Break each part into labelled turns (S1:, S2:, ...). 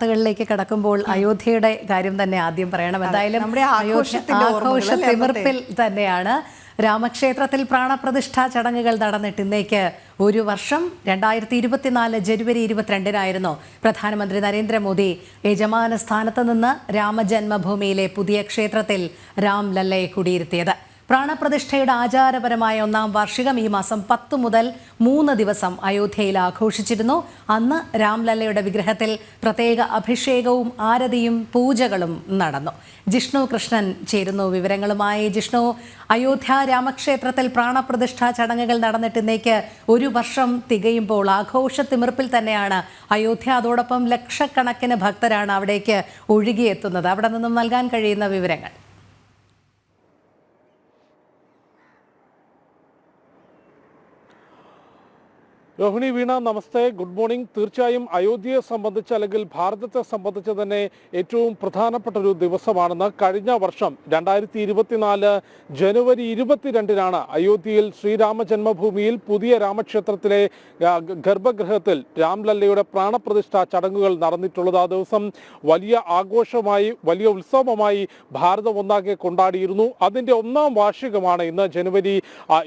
S1: വാർത്തകളിലേക്ക് കടക്കുമ്പോൾ അയോധ്യയുടെ കാര്യം തന്നെ ആദ്യം പറയണം. എന്തായാലും
S2: നമ്മുടെ
S1: ആഘോഷ തിമിർപ്പിൽ തന്നെയാണ് രാമക്ഷേത്രത്തിൽ പ്രാണപ്രതിഷ്ഠാ ചടങ്ങുകൾ നടന്നിട്ട് ഇന്നേക്ക് ഒരു വർഷം രണ്ടായിരത്തി ഇരുപത്തിനാല് ജനുവരി ഇരുപത്തിരണ്ടിനായിരുന്നു. പ്രധാനമന്ത്രി നരേന്ദ്രമോദി യജമാന സ്ഥാനത്ത് നിന്ന് രാമജന്മഭൂമിയിലെ പുതിയ ക്ഷേത്രത്തിൽ രാംലല്ലയെ കുടിയിരുത്തിയത്. പ്രാണപ്രതിഷ്ഠയുടെ ആചാരപരമായ ഒന്നാം വാർഷികം ഈ മാസം പത്ത് മുതൽ മൂന്ന് ദിവസം അയോധ്യയിൽ ആഘോഷിച്ചിരുന്നു. അന്ന് രാംലല്ലയുടെ വിഗ്രഹത്തിൽ പ്രത്യേക അഭിഷേകവും ആരതിയും പൂജകളും നടന്നു. ജിഷ്ണു കൃഷ്ണൻ ചേരുന്നു വിവരങ്ങളുമായി. ജിഷ്ണു അയോധ്യ രാമക്ഷേത്രത്തിൽ പ്രാണപ്രതിഷ്ഠാ ചടങ്ങുകൾ നടന്നിട്ട് ഇന്നേക്ക് ഒരു വർഷം തികയുമ്പോൾ ആഘോഷ തിമിർപ്പിൽ തന്നെയാണ് അയോധ്യ. അതോടൊപ്പം ലക്ഷക്കണക്കിന് ഭക്തരാണ് അവിടേക്ക് ഒഴുകിയെത്തുന്നത്. അവിടെ നിന്നും നൽകാൻ കഴിയുന്ന വിവരങ്ങൾ.
S3: രോഹിണി വീണ നമസ്തേ ഗുഡ് മോർണിംഗ്. തീർച്ചയായും അയോധ്യയെ സംബന്ധിച്ച് അല്ലെങ്കിൽ ഭാരതത്തെ സംബന്ധിച്ച് തന്നെ ഏറ്റവും പ്രധാനപ്പെട്ട ഒരു ദിവസമാണെന്ന് കഴിഞ്ഞ വർഷം രണ്ടായിരത്തി ഇരുപത്തിനാല് ജനുവരി ഇരുപത്തിരണ്ടിനാണ് അയോധ്യയിൽ ശ്രീരാമ ജന്മഭൂമിയിൽ പുതിയ രാമക്ഷേത്രത്തിലെ ഗർഭഗൃഹത്തിൽ രാംലല്ലയുടെ പ്രാണപ്രതിഷ്ഠ ചടങ്ങുകൾ നടന്നിട്ടുള്ളത് ആ ദിവസം വലിയ ആഘോഷമായി വലിയ ഉത്സവമായി ഭാരതം ഒന്നാകെ കൊണ്ടാടിയിരുന്നു. അതിന്റെ ഒന്നാം വാർഷികമാണ് ഇന്ന് ജനുവരി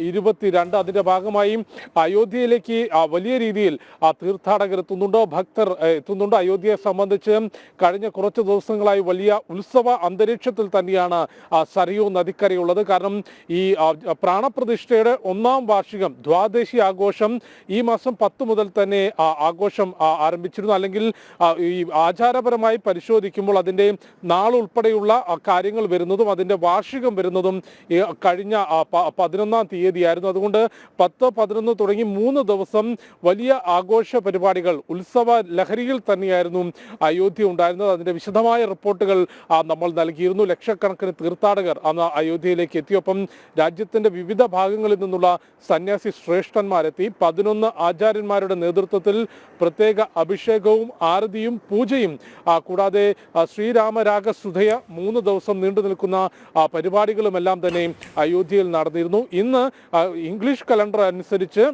S3: ഇരുപത്തിരണ്ട്. അതിന്റെ ഭാഗമായി അയോധ്യയിലേക്ക് വലിയ രീതിയിൽ തീർത്ഥാടകർ എത്തുന്നുണ്ട്? ഭക്തർ എത്തുന്നുണ്ട്? അയോധ്യയെ സംബന്ധിച്ച് കഴിഞ്ഞ കുറച്ച് ദിവസങ്ങളായി വലിയ ഉത്സവ അന്തരീക്ഷത്തിൽ തന്നെയാണ് സരയൂ നദിക്കരയുള്ളത്. കാരണം ഈ പ്രാണപ്രതിഷ്ഠയുടെ ഒന്നാം വാർഷികം ദ്വാദേശി ആഘോഷം ഈ മാസം പത്ത് മുതൽ തന്നെ ആഘോഷം ആരംഭിച്ചിരുന്നു. അല്ലെങ്കിൽ ഈ ആചാരപരമായി പരിശോധിക്കുമ്പോൾ അതിന്റെ നാളുൾപ്പെടെയുള്ള കാര്യങ്ങൾ വരുന്നതും അതിന്റെ വാർഷികം വരുന്നതും കഴിഞ്ഞ പതിനൊന്നാം തീയതിയായിരുന്നു. അതുകൊണ്ട് പത്ത് പതിനൊന്ന് തുടങ്ങി മൂന്ന് ദിവസം വലിയ ആഘോഷ പരിപാടികൾ ഉത്സവ ലഹരിയിൽ തന്നെയായിരുന്നു അയോധ്യ ഉണ്ടായിരുന്നത്. അതിന്റെ വിശദമായ റിപ്പോർട്ടുകൾ നമ്മൾ നൽകിയിരുന്നു. ലക്ഷക്കണക്കിന് തീർത്ഥാടകർ അന്ന് അയോധ്യയിലേക്ക് എത്തിയൊപ്പം രാജ്യത്തിന്റെ വിവിധ ഭാഗങ്ങളിൽ നിന്നുള്ള സന്യാസി ശ്രേഷ്ഠന്മാരെത്തി. പതിനൊന്ന് ആചാര്യന്മാരുടെ നേതൃത്വത്തിൽ പ്രത്യേക അഭിഷേകവും ആരതിയും പൂജയും കൂടാതെ ശ്രീരാമരാഗ ശ്രീരാമരാഗസുധയ മൂന്ന് ദിവസം നീണ്ടു നിൽക്കുന്ന പരിപാടികളുമെല്ലാം തന്നെ അയോധ്യയിൽ നടന്നിരുന്നു. ഇന്ന് ഇംഗ്ലീഷ് കലണ്ടർ അനുസരിച്ച്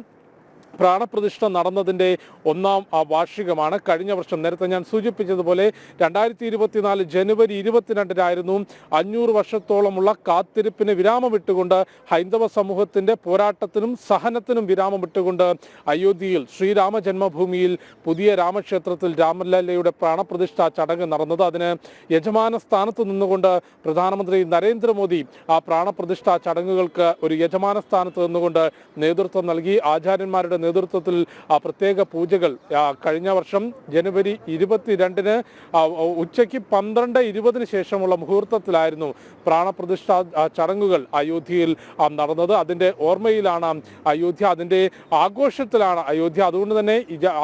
S3: പ്രാണപ്രതിഷ്ഠ നടന്നതിന്റെ ഒന്നാം വാർഷികമാണ്. കഴിഞ്ഞ വർഷം നേരത്തെ ഞാൻ സൂചിപ്പിച്ചതുപോലെ രണ്ടായിരത്തി ഇരുപത്തിനാല് ജനുവരി ഇരുപത്തിരണ്ടിനായിരുന്നു അഞ്ഞൂറ് വർഷത്തോളമുള്ള കാത്തിരിപ്പിന് വിരാമം ഇട്ടുകൊണ്ട് ഹൈന്ദവ സമൂഹത്തിന്റെ പോരാട്ടത്തിനും സഹനത്തിനും വിരാമം ഇട്ടുകൊണ്ട് അയോധ്യയിൽ ശ്രീരാമ ജന്മഭൂമിയിൽ പുതിയ രാമക്ഷേത്രത്തിൽ രാമലല്ലയുടെ പ്രാണപ്രതിഷ്ഠ ചടങ്ങ് നടന്നത്. അതിന് യജമാന സ്ഥാനത്ത് നിന്നുകൊണ്ട് പ്രധാനമന്ത്രി നരേന്ദ്രമോദി ആ പ്രാണപ്രതിഷ്ഠ ചടങ്ങുകൾക്ക് ഒരു യജമാന സ്ഥാനത്ത് നിന്നുകൊണ്ട് നേതൃത്വം നൽകി. ആചാര്യന്മാരുടെ നേതൃത്വത്തിൽ പ്രത്യേക പൂജകൾ കഴിഞ്ഞ വർഷം ജനുവരി ഇരുപത്തിരണ്ടിന് ഉച്ചയ്ക്ക് പന്ത്രണ്ട് ഇരുപതിന് ശേഷമുള്ള മുഹൂർത്തത്തിലായിരുന്നു പ്രാണപ്രതിഷ്ഠ ചടങ്ങുകൾ അയോധ്യയിൽ നടന്നത്. അതിന്റെ ഓർമ്മയിലാണ് അയോധ്യ അതിന്റെ ആഘോഷത്തിലാണ് അയോധ്യ. അതുകൊണ്ട് തന്നെ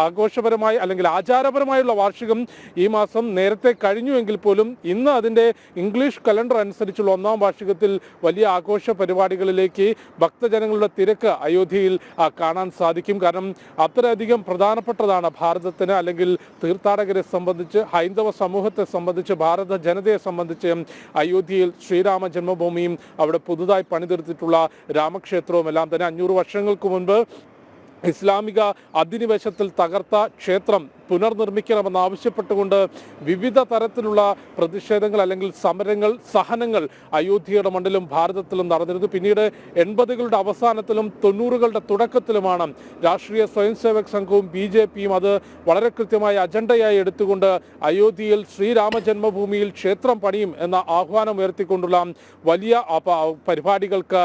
S3: ആഘോഷപരമായി അല്ലെങ്കിൽ ആചാരപരമായുള്ള വാർഷികം ഈ മാസം നേരത്തെ കഴിഞ്ഞുവെങ്കിൽ പോലും ഇന്ന് അതിന്റെ ഇംഗ്ലീഷ് കലണ്ടർ അനുസരിച്ചുള്ള ഒന്നാം വാർഷികത്തിൽ വലിയ ആഘോഷ പരിപാടികളിലേക്ക് ഭക്തജനങ്ങളുടെ തിരക്ക് അയോധ്യയിൽ കാണാൻ സാധിക്കും. കാരണം അത്രയധികം പ്രധാനപ്പെട്ടതാണ് ഭാരതത്തിന് അല്ലെങ്കിൽ തീർത്ഥാടകരെ സംബന്ധിച്ച് ഹൈന്ദവ സമൂഹത്തെ സംബന്ധിച്ച് ഭാരത ജനതയെ സംബന്ധിച്ച് അയോധ്യയിൽ ശ്രീരാമ ജന്മഭൂമിയും അവിടെ പുതുതായി പണിതീർത്തിട്ടുള്ള രാമക്ഷേത്രവും എല്ലാം തന്നെ അഞ്ഞൂറ് വർഷങ്ങൾക്ക് മുൻപ് ഇസ്ലാമിക അധിനിവേശത്തിൽ തകർത്ത ക്ഷേത്രം പുനർനിർമ്മിക്കണമെന്ന് ആവശ്യപ്പെട്ടുകൊണ്ട് വിവിധ തരത്തിലുള്ള പ്രതിഷേധങ്ങൾ അല്ലെങ്കിൽ സമരങ്ങൾ സഹനങ്ങൾ അയോധ്യയുടെ മണ്ണിലും ഭാരതത്തിലും നടന്നിരുന്നു. പിന്നീട് എൺപതുകളുടെ അവസാനത്തിലും തൊണ്ണൂറുകളുടെ തുടക്കത്തിലുമാണ് രാഷ്ട്രീയ സ്വയംസേവക് സംഘവും ബി ജെ പിയും അത് വളരെ കൃത്യമായ അജണ്ടയായി എടുത്തുകൊണ്ട് അയോധ്യയിൽ ശ്രീരാമജന്മഭൂമിയിൽ ക്ഷേത്രം പണിയും എന്ന ആഹ്വാനം ഉയർത്തിക്കൊണ്ടുള്ള വലിയ പരിപാടികൾക്ക്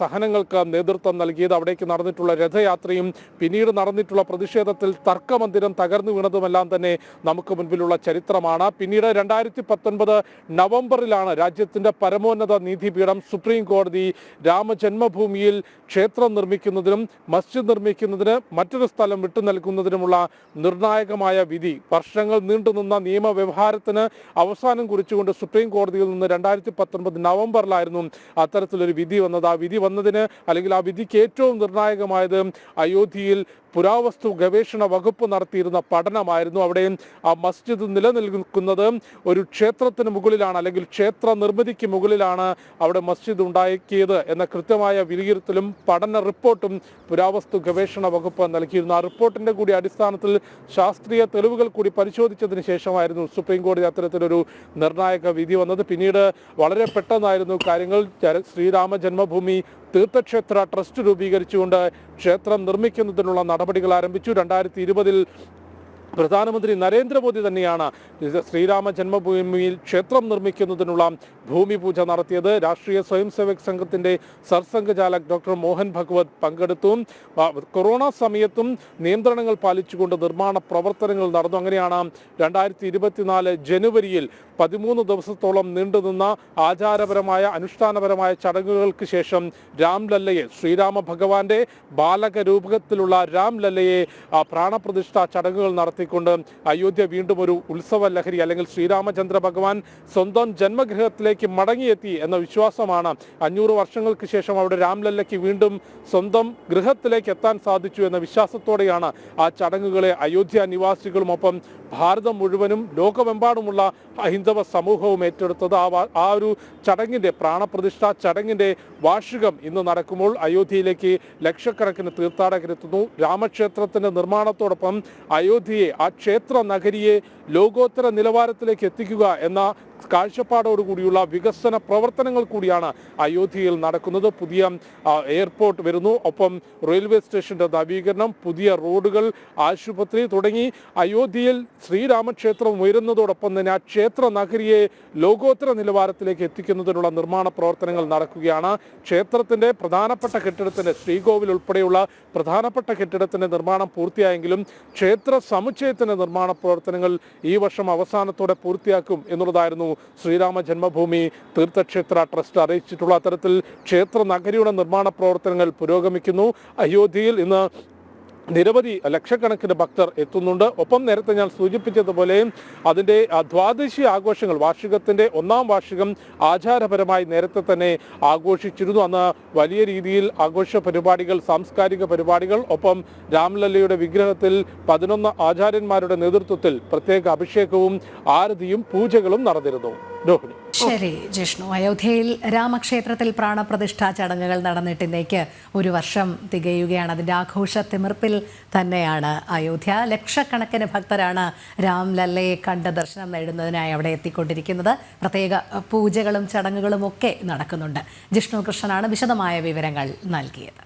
S3: സഹനങ്ങൾക്ക് നേതൃത്വം നൽകിയത്. അവിടേക്ക് നടന്നിട്ടുള്ള രഥയാത്രയും പിന്നീട് നടന്നിട്ടുള്ള പ്രതിഷേധത്തിൽ തർക്കമന്ദിരം തകർന്നു വീണതുമെല്ലാം തന്നെ നമുക്ക് മുൻപിലുള്ള ചരിത്രമാണ്. പിന്നീട് രണ്ടായിരത്തി പത്തൊൻപത് നവംബറിലാണ് രാജ്യത്തിന്റെ പരമോന്നത നീതിപീഠം സുപ്രീം കോടതി രാമജന്മഭൂമിയിൽ ക്ഷേത്രം നിർമ്മിക്കുന്നതിനും മസ്ജിദ് നിർമ്മിക്കുന്നതിന് മറ്റൊരു സ്ഥലം വിട്ടു നൽകുന്നതിനുമുള്ള നിർണായകമായ വിധി. വർഷങ്ങൾ നീണ്ടുനിന്ന നിയമവ്യവഹാരത്തിന് അവസാനം കുറിച്ചുകൊണ്ട് സുപ്രീം കോടതിയിൽ നിന്ന് രണ്ടായിരത്തി പത്തൊൻപത് നവംബറിലായിരുന്നു അത്തരത്തിലൊരു വിധി വന്നത്. ആ വിധി വന്നതിന് അല്ലെങ്കിൽ ആ വിധിക്ക് ഏറ്റവും നിർണായകമായത് അയോധ്യയിൽ പുരാവസ്തു ഗവേഷണ വകുപ്പ് നടത്തിയിരുന്ന പഠനമായിരുന്നു. അവിടെയും ആ മസ്ജിദ് നിലനിൽക്കുന്നത് ഒരു ക്ഷേത്രത്തിന് മുകളിലാണ് അല്ലെങ്കിൽ ക്ഷേത്ര നിർമ്മിതിക്ക് മുകളിലാണ് അവിടെ മസ്ജിദ് ഉണ്ടാക്കിയത് എന്ന കൃത്യമായ വിലയിരുത്തലും പഠന റിപ്പോർട്ടും പുരാവസ്തു ഗവേഷണ വകുപ്പ് നൽകിയിരുന്നു. ആ റിപ്പോർട്ടിന്റെ കൂടി അടിസ്ഥാനത്തിൽ ശാസ്ത്രീയ തെളിവുകൾ കൂടി പരിശോധിച്ചതിന് ശേഷമായിരുന്നു സുപ്രീം കോടതി അത്തരത്തിലൊരു നിർണായക വിധി വന്നത്. പിന്നീട് വളരെ പെട്ടെന്നായിരുന്നു കാര്യങ്ങൾ. ശ്രീരാമ ജന്മഭൂമി തീർത്ഥക്ഷേത്ര ട്രസ്റ്റ് രൂപീകരിച്ചുകൊണ്ട് ക്ഷേത്രം നിർമ്മിക്കുന്നതിനുള്ള നടപടികൾ ആരംഭിച്ചു. രണ്ടായിരത്തി ഇരുപതിൽ പ്രധാനമന്ത്രി നരേന്ദ്രമോദി തന്നെയാണ് ശ്രീരാമ ജന്മഭൂമിയിൽ ക്ഷേത്രം നിർമ്മിക്കുന്നതിനുള്ള ഭൂമി പൂജ നടത്തിയത് രാഷ്ട്രീയ സ്വയം സേവക് സംഘത്തിന്റെ സർസംഘചാലക് ഡോക്ടർ മോഹൻ ഭഗവത് പങ്കെടുത്തു. കൊറോണ സമയത്തും നിയന്ത്രണങ്ങൾ പാലിച്ചുകൊണ്ട് നിർമ്മാണ പ്രവർത്തനങ്ങൾ നടന്നു. അങ്ങനെയാണ് രണ്ടായിരത്തി ഇരുപത്തിനാല് ജനുവരിയിൽ പതിമൂന്ന് ദിവസത്തോളം നീണ്ടുനിന്ന ആചാരപരമായ അനുഷ്ഠാനപരമായ ചടങ്ങുകൾക്ക് ശേഷം രാംലല്ലയെ ശ്രീരാമ ഭഗവാന്റെ ബാലക രൂപത്തിലുള്ള രാംലല്ലയെ പ്രാണപ്രതിഷ്ഠ ചടങ്ങുകൾ നടത്തിക്കൊണ്ട് അയോധ്യ വീണ്ടും ഒരു ഉത്സവ ലഹരി അല്ലെങ്കിൽ ശ്രീരാമചന്ദ്ര ഭഗവാൻ സ്വന്തം ജന്മഗൃഹത്തിലേക്ക് മടങ്ങിയെത്തി എന്ന വിശ്വാസമാണ്. അഞ്ഞൂറ് വർഷങ്ങൾക്ക് ശേഷം അവിടെ രാംലല്ലയ്ക്ക് വീണ്ടും സ്വന്തം ഗൃഹത്തിലേക്ക് എത്താൻ സാധിച്ചു എന്ന വിശ്വാസത്തോടെയാണ് ആ ചടങ്ങുകളെ അയോധ്യ നിവാസികളുമൊപ്പം ഭാരതം മുഴുവനും ലോകമെമ്പാടുമുള്ള ഹൈന്ദവ സമൂഹവും ഏറ്റെടുത്തത്. ആ ആ ഒരു ചടങ്ങിന്റെ പ്രാണപ്രതിഷ്ഠ ചടങ്ങിന്റെ വാർഷികം ഇന്ന് നടക്കുമ്പോൾ അയോധ്യയിലേക്ക് ലക്ഷക്കണക്കിന് തീർത്ഥാടകരെത്തുന്നു രാമക്ഷേത്രത്തിന്റെ നിർമ്മാണത്തോടൊപ്പം അയോധ്യയെ ആ ക്ഷേത്ര നഗരിയെ ലോകോത്തര നിലവാരത്തിലേക്ക് എത്തിക്കുക എന്ന കാഴ്ചപ്പാടോടുകൂടിയുള്ള വികസന പ്രവർത്തനങ്ങൾ കൂടിയാണ് അയോധ്യയിൽ നടക്കുന്നത്. പുതിയ എയർപോർട്ട് വരുന്നു. ഒപ്പം റെയിൽവേ സ്റ്റേഷന്റെ നവീകരണം പുതിയ റോഡുകൾ ആശുപത്രി തുടങ്ങി അയോധ്യയിൽ ശ്രീരാമക്ഷേത്രം ഉയരുന്നതോടൊപ്പം തന്നെ ആ ക്ഷേത്ര നഗരിയെ ലോകോത്തര നിലവാരത്തിലേക്ക് എത്തിക്കുന്നതിനുള്ള നിർമ്മാണ പ്രവർത്തനങ്ങൾ നടക്കുകയാണ്. ക്ഷേത്രത്തിന്റെ പ്രധാനപ്പെട്ട കെട്ടിടത്തിന്റെ ശ്രീകോവിൽ ഉൾപ്പെടെയുള്ള പ്രധാനപ്പെട്ട കെട്ടിടത്തിന്റെ നിർമ്മാണം പൂർത്തിയായെങ്കിലും ക്ഷേത്ര സമുച്ചയത്തിന്റെ നിർമ്മാണ പ്രവർത്തനങ്ങൾ ഈ വർഷം അവസാനത്തോടെ പൂർത്തിയാക്കും എന്നുള്ളതായിരുന്നു ശ്രീരാമ ജന്മഭൂമി തീർത്ഥക്ഷേത്ര ട്രസ്റ്റ് അറിയിച്ചിട്ടുള്ള അത്തരത്തിൽ ക്ഷേത്ര നഗരിയുടെ നിർമ്മാണ പ്രവർത്തനങ്ങൾ പുരോഗമിക്കുന്നു. അയോധ്യയിൽ ഇന്ന് നിരവധി ലക്ഷക്കണക്കിന് ഭക്തർ എത്തുന്നുണ്ട്. ഒപ്പം നേരത്തെ ഞാൻ സൂചിപ്പിച്ചതുപോലെ അതിന്റെ ദ്വാദശി ആഘോഷങ്ങൾ വാർഷികത്തിന്റെ ഒന്നാം വാർഷികം ആചാരപരമായി നേരത്തെ തന്നെ ആഘോഷിച്ചിരുന്നു. അന്ന് വലിയ രീതിയിൽ ആഘോഷ പരിപാടികൾ സാംസ്കാരിക പരിപാടികൾ ഒപ്പം രാംലല്ലയുടെ വിഗ്രഹത്തിൽ പതിനൊന്ന് ആചാര്യന്മാരുടെ നേതൃത്വത്തിൽ പ്രത്യേക അഭിഷേകവും ആരതിയും പൂജകളും നടന്നിരുന്നു. രോഹിണി.
S1: ശരി ജിഷ്ണു. അയോധ്യയിൽ രാമക്ഷേത്രത്തിൽ പ്രാണപ്രതിഷ്ഠാ ചടങ്ങുകൾ നടന്നിട്ട് ഇന്നേക്ക് ഒരു വർഷം തികയുകയാണ്. അതിന്റെ ആഘോഷ തിമിർപ്പിൽ തന്നെയാണ് അയോധ്യ. ലക്ഷക്കണക്കിന് ഭക്തരാണ് രാംലല്ലയെ കണ്ട് ദർശനം നേടുന്നതിനായി അവിടെ എത്തിക്കൊണ്ടിരിക്കുന്നത്. പ്രത്യേക പൂജകളും ചടങ്ങുകളും ഒക്കെ നടക്കുന്നുണ്ട്. ജിഷ്ണു കൃഷ്ണനാണ് വിശദമായ വിവരങ്ങൾ നൽകിയത്.